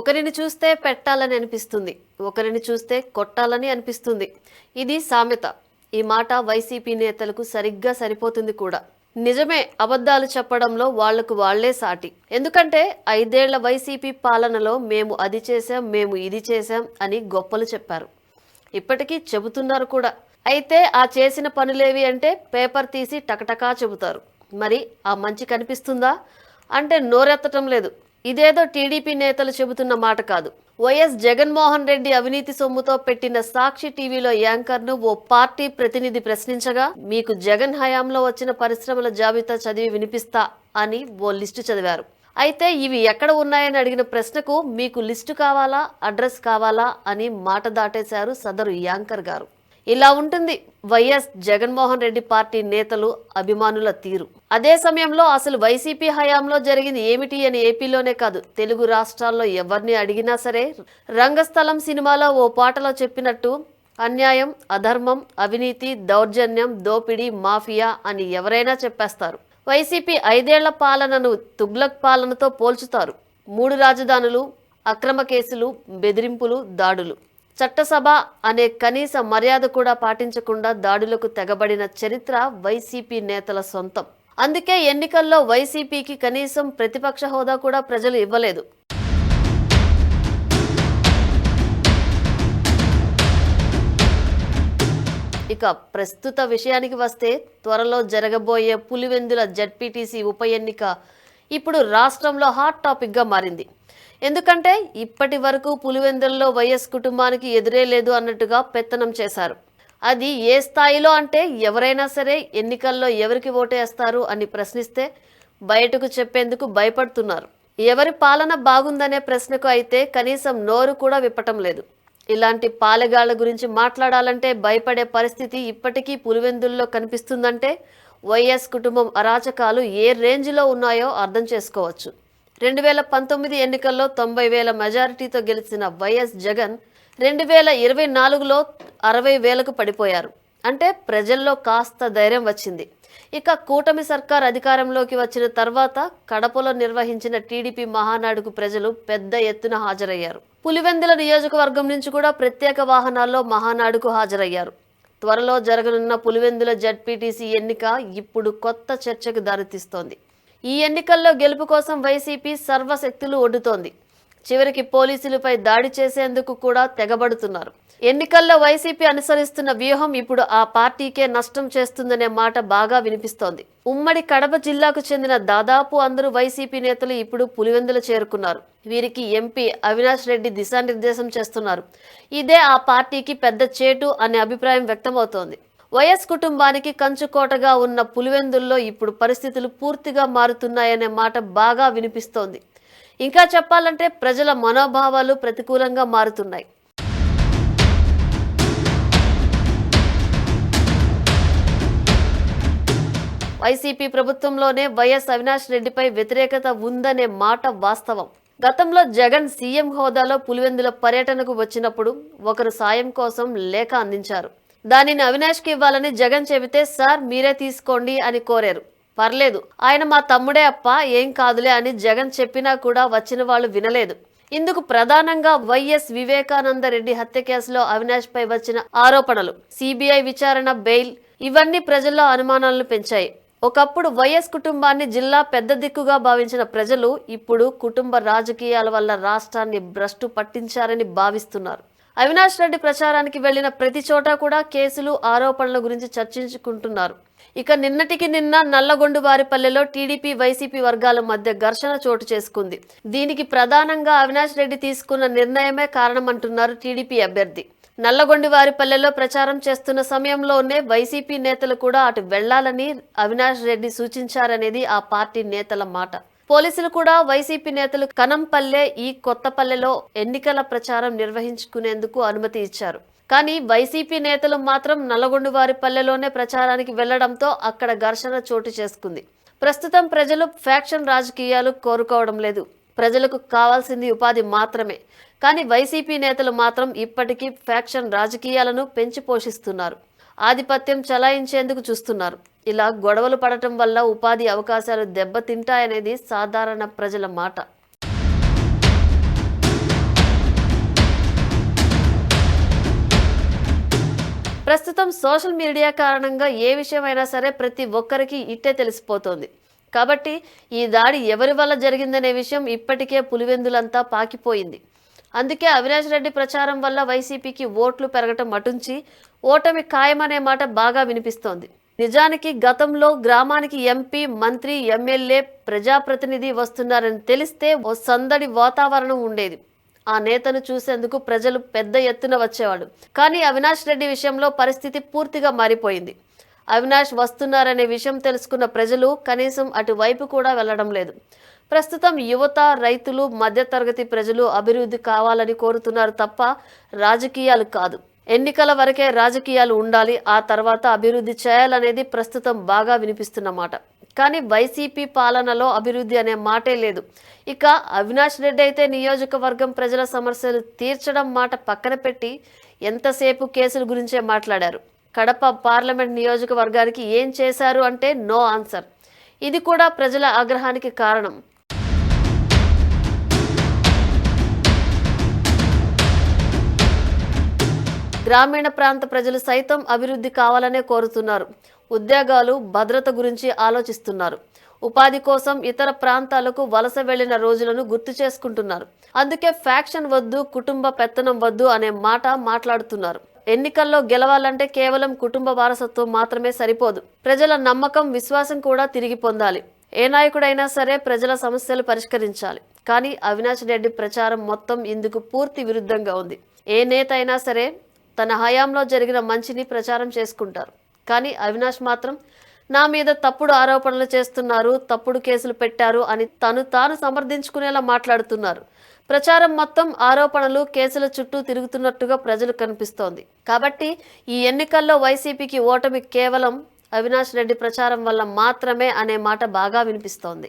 ఒకరిని చూస్తే పెట్టాలని అనిపిస్తుంది ఒకరిని చూస్తే కొట్టాలని అనిపిస్తుంది. ఇది సామెత. ఈ మాట వైసీపీ నేతలకు సరిగ్గా సరిపోతుంది కూడా. నిజమే అబద్ధాలు చెప్పడంలో వాళ్ళకు వాళ్ళే సాటి. ఎందుకంటే ఐదేళ్ళ వైసీపీ పాలనలో మేము అది చేశాం మేము ఇది చేశాం అని గొప్పలు చెప్పారు. ఇప్పటికీ చెబుతున్నారు కూడా. అయితే ఆ చేసిన పనులేవి అంటే పేపర్ తీసి టకటకా చెబుతారు. మరి ఆ మంచి కనిపిస్తుందా? అంటే నోరెత్తటం లేదు. ఇదేదో టీడీపీ నేతలు చెబుతున్న మాట కాదు. వైఎస్ జగన్మోహన్ రెడ్డి అవినీతి సొమ్ముతో పెట్టిన సాక్షి టీవీలో యాంకర్ను ఓ పార్టీ ప్రతినిధి ప్రశ్నించగా మీకు జగన్ హయాంలో వచ్చిన పరిశ్రమల జాబితా చదివి వినిపిస్తా అని ఓ లిస్టు చదివారు. అయితే ఇవి ఎక్కడ ఉన్నాయని అడిగిన ప్రశ్నకు మీకు లిస్టు కావాలా? అడ్రస్ కావాలా? అని మాట దాటేశారు సదరు యాంకర్ గారు. ఇలా ఉంటుంది. వైఎస్ జగన్మోహన్ రెడ్డి పార్టీ నేతలు అభిమానుల తీరు. అదే సమయంలో అసలు వైసీపీ హయాంలో జరిగింది ఏమిటి అని ఏపీలోనే కాదు తెలుగు రాష్ట్రాల్లో ఎవరిని అడిగినా సరే రంగస్థలం సినిమాలో ఓ పాటలో చెప్పినట్టు అన్యాయం అధర్మం అవినీతి దౌర్జన్యం దోపిడీ మాఫియా అని ఎవరైనా చెప్పేస్తారు. వైసీపీ ఐదేళ్ళ పాలనను తుగ్లక్ పాలనతో పోల్చుతారు. మూడు రాజధానులు అక్రమ కేసులు బెదిరింపులు దాడులు. చట్టసభ అనే కనీస మర్యాద కూడా పాటించకుండా దాడులకు తెగబడిన చరిత్ర వైసీపీ నేతల సొంతం. అందుకే ఎన్నికల్లో వైసీపీకి కనీసం ప్రతిపక్ష హోదా కూడా ప్రజలు ఇవ్వలేదు. ఇక ప్రస్తుత విషయానికి వస్తే త్వరలో జరగబోయే పులివెందుల జడ్పీటీసీ ఉప ఎన్నిక ఇప్పుడు రాష్ట్రంలో హాట్ టాపిక్గా మారింది. ఎందుకంటే ఇప్పటి వరకు పులివెందుల్లో వైఎస్ కుటుంబానికి ఎదురే లేదు అన్నట్టుగా పెత్తనం చేశారు. అది ఏ స్థాయిలో అంటే ఎవరైనా సరే ఎన్నికల్లో ఎవరికి ఓటేస్తారు అని ప్రశ్నిస్తే బయటకు చెప్పేందుకు భయపడుతున్నారు. ఎవరి పాలన బాగుందనే ప్రశ్నకు అయితే కనీసం నోరు కూడా విప్పటం లేదు. ఇలాంటి పాలెగాళ్ళ గురించి మాట్లాడాలంటే భయపడే పరిస్థితి ఇప్పటికీ పులివెందుల్లో కనిపిస్తుందంటే వైఎస్ కుటుంబం అరాచకాలు ఏ రేంజ్లో ఉన్నాయో అర్థం చేసుకోవచ్చు. రెండు వేల పంతొమ్మిది ఎన్నికల్లో తొంభై వేల మెజారిటీతో గెలిచిన వైఎస్ జగన్ రెండు వేల ఇరవై నాలుగులో అరవై వేలకు పడిపోయారు. అంటే ప్రజల్లో కాస్త ధైర్యం వచ్చింది. ఇక కూటమి సర్కార్ అధికారంలోకి వచ్చిన తర్వాత కడపలో నిర్వహించిన టీడీపీ మహానాడుకు ప్రజలు పెద్ద ఎత్తున హాజరయ్యారు. పులివెందుల నియోజకవర్గం నుంచి కూడా ప్రత్యేక వాహనాల్లో మహానాడుకు హాజరయ్యారు. త్వరలో జరగనున్న పులివెందుల జడ్పీటీసీ ఎన్నిక ఇప్పుడు కొత్త చర్చకు దారితీస్తోంది. ఈ ఎన్నికల్లో గెలుపు కోసం వైసీపీ సర్వశక్తులు ఒడ్డుతోంది. చివరికి పోలీసులపై దాడి చేసేందుకు కూడా తెగబడుతున్నారు. ఎన్నికల్లో వైసీపీ అనుసరిస్తున్న వ్యూహం ఇప్పుడు ఆ పార్టీకే నష్టం చేస్తుందనే మాట బాగా వినిపిస్తోంది. ఉమ్మడి కడప జిల్లాకు చెందిన దాదాపు అందరూ వైసీపీ నేతలు ఇప్పుడు పులివెందులు చేరుకున్నారు. వీరికి ఎంపీ అవినాష్ రెడ్డి దిశానిర్దేశం చేస్తున్నారు. ఇదే ఆ పార్టీకి పెద్ద చేటు అనే అభిప్రాయం వ్యక్తమవుతోంది. వైఎస్ కుటుంబానికి కంచుకోటగా ఉన్న పులివెందుల్లో ఇప్పుడు పరిస్థితులు పూర్తిగా మారుతున్నాయనే మాట బాగా వినిపిస్తోంది. ఇంకా చెప్పాలంటే ప్రజల మనోభావాలు ప్రతికూలంగా మారుతున్నాయి. వైసీపీ ప్రభుత్వంలోనే వైఎస్ అవినాష్ రెడ్డిపై వ్యతిరేకత ఉందనే మాట వాస్తవం. గతంలో జగన్ సీఎం హోదాలో పులివెందుల పర్యటనకు వచ్చినప్పుడు ఒకరు సాయం కోసం లేఖ అందించారు. దానిని అవినాష్కి ఇవ్వాలని జగన్ చెబితే సార్ మీరే తీసుకోండి అని కోరారు. పర్లేదు ఆయన మా తమ్ముడే అప్ప ఏం కాదులే అని జగన్ చెప్పినా కూడా వచ్చిన వాళ్ళు వినలేదు. ఇందుకు ప్రధానంగా వైఎస్ వివేకానంద రెడ్డి హత్య కేసులో అవినాష్ పై వచ్చిన ఆరోపణలు సిబిఐ విచారణ బెయిల్ ఇవన్నీ ప్రజల్లో అనుమానాలను పెంచాయి. ఒకప్పుడు వైఎస్ కుటుంబాన్ని జిల్లా పెద్ద దిక్కుగా భావించిన ప్రజలు ఇప్పుడు కుటుంబ రాజకీయాల వల్ల రాష్ట్రాన్ని భ్రష్టు పట్టించారని భావిస్తున్నారు. అవినాష్ రెడ్డి ప్రచారానికి వెళ్ళిన ప్రతి చోట కూడా కేసులు ఆరోపణల గురించి చర్చించుకుంటున్నారు. ఇక నిన్నటికి నిన్న నల్లగొండు వారిపల్లెలో టీడీపీ వైసీపీ వర్గాల మధ్య ఘర్షణ చోటు చేసుకుంది. దీనికి ప్రధానంగా అవినాష్ రెడ్డి తీసుకున్న నిర్ణయమే కారణమంటున్నారు టీడీపీ అభ్యర్థి. నల్లగొండి వారిపల్లెలో ప్రచారం చేస్తున్న సమయంలోనే వైసీపీ నేతలు కూడా అటు వెళ్ళాలని అవినాష్ రెడ్డి సూచించారనేది ఆ పార్టీ నేతల మాట. పోలీసులు కూడా వైసీపీ నేతలు కనంపల్లె ఈ కొత్తపల్లెలో ఎన్నికల ప్రచారం నిర్వహించుకునేందుకు అనుమతి ఇచ్చారు. కానీ వైసీపీ నేతలు మాత్రం నల్లగొండు వారి పల్లెలోనే ప్రచారానికి వెళ్ళడంతో అక్కడ ఘర్షణ చోటు చేసుకుంది. ప్రస్తుతం ప్రజలు ఫ్యాక్షన్ రాజకీయాలు కోరుకోవడం లేదు. ప్రజలకు కావాల్సింది ఉపాధి మాత్రమే. కానీ వైసీపీ నేతలు మాత్రం ఇప్పటికీ ఫ్యాక్షన్ రాజకీయాలను పెంచి పోషిస్తున్నారు. ఆధిపత్యం చలాయించేందుకు చూస్తున్నారు. ఇలా గొడవలు పడటం వల్ల ఉపాధి అవకాశాలు దెబ్బతింటాయనేది సాధారణ ప్రజల మాట. ప్రస్తుతం సోషల్ మీడియా కారణంగా ఏ విషయమైనా సరే ప్రతి ఒక్కరికి ఇట్టే తెలిసిపోతోంది. కాబట్టి ఈ దాడి ఎవరి వల్ల జరిగిందనే విషయం ఇప్పటికే పులివెందులంతా పాకిపోయింది. అందుకే అవినాష్ రెడ్డి ప్రచారం వల్ల వైసీపీకి ఓట్లు పెరగటం అటుంచి ఓటమి ఖాయమనే మాట బాగా వినిపిస్తోంది. నిజానికి గతంలో గ్రామానికి ఎంపీ మంత్రి ఎమ్మెల్యే ప్రజాప్రతినిధి వస్తున్నారని తెలిస్తే ఓ సందడి వాతావరణం ఉండేది. ఆ నేతను చూసేందుకు ప్రజలు పెద్ద ఎత్తున వచ్చేవాడు కానీ అవినాష్ రెడ్డి విషయంలో పరిస్థితి పూర్తిగా మారిపోయింది. అవినాష్ వస్తున్నారనే విషయం తెలుసుకున్న ప్రజలు కనీసం అటువైపు కూడా వెళ్ళడం లేదు. ప్రస్తుతం యువత రైతులు మధ్యతరగతి ప్రజలు అభివృద్ధి కావాలని కోరుతున్నారు తప్ప రాజకీయాలు కాదు. ఎన్నికల వరకే రాజకీయాలు ఉండాలి ఆ తర్వాత అభివృద్ధి చేయాలనేది ప్రస్తుతం బాగా వినిపిస్తున్నమాట కానీ వైసీపీ పాలనలో అభివృద్ధి అనే మాటే లేదు. ఇక అవినాష్ రెడ్డి అయితే నియోజకవర్గం ప్రజల సమస్యలు తీర్చడం మాట పక్కన పెట్టి ఎంతసేపు కేసుల గురించే మాట్లాడారు. కడప పార్లమెంట్ నియోజకవర్గానికి ఏం చేశారు అంటే నో ఆన్సర్. ఇది కూడా ప్రజల ఆగ్రహానికి కారణం. గ్రామీణ ప్రాంత ప్రజలు సైతం అభివృద్ధి కావాలనే కోరుతున్నారు. ఉద్యోగాలు భద్రత గురించి ఆలోచిస్తున్నారు. ఉపాధి కోసం ఇతర ప్రాంతాలకు వలస వెళ్ళిన రోజులను గుర్తు చేసుకుంటున్నారు. అందుకే ఫ్యాక్షన్ వద్దు కుటుంబ పెత్తనం వద్దు అనే మాట మాట్లాడుతున్నారు. ఎన్నికల్లో గెలవాలంటే కేవలం కుటుంబ వారసత్వం మాత్రమే సరిపోదు. ప్రజల నమ్మకం విశ్వాసం కూడా తిరిగి పొందాలి. ఏ నాయకుడైనా సరే ప్రజల సమస్యలు పరిష్కరించాలి. కానీ అవినాష్ రెడ్డి ప్రచారం మొత్తం ఇందుకు పూర్తి విరుద్ధంగా ఉంది. ఏ నేత అయినా సరే తన హయాంలో జరిగిన మంచిని ప్రచారం చేసుకుంటారు. కానీ అవినాష్ మాత్రం నా మీద తప్పుడు ఆరోపణలు చేస్తున్నారు తప్పుడు కేసులు పెట్టారు అని తను తాను సమర్థించుకునేలా మాట్లాడుతున్నారు. ప్రచారం మొత్తం ఆరోపణలు కేసుల చుట్టూ తిరుగుతున్నట్టుగా ప్రజలు కనిపిస్తోంది. కాబట్టి ఈ ఎన్నికల్లో వైసీపీకి ఓటమి కేవలం అవినాష్ రెడ్డి ప్రచారం వల్ల మాత్రమే అనే మాట బాగా వినిపిస్తోంది.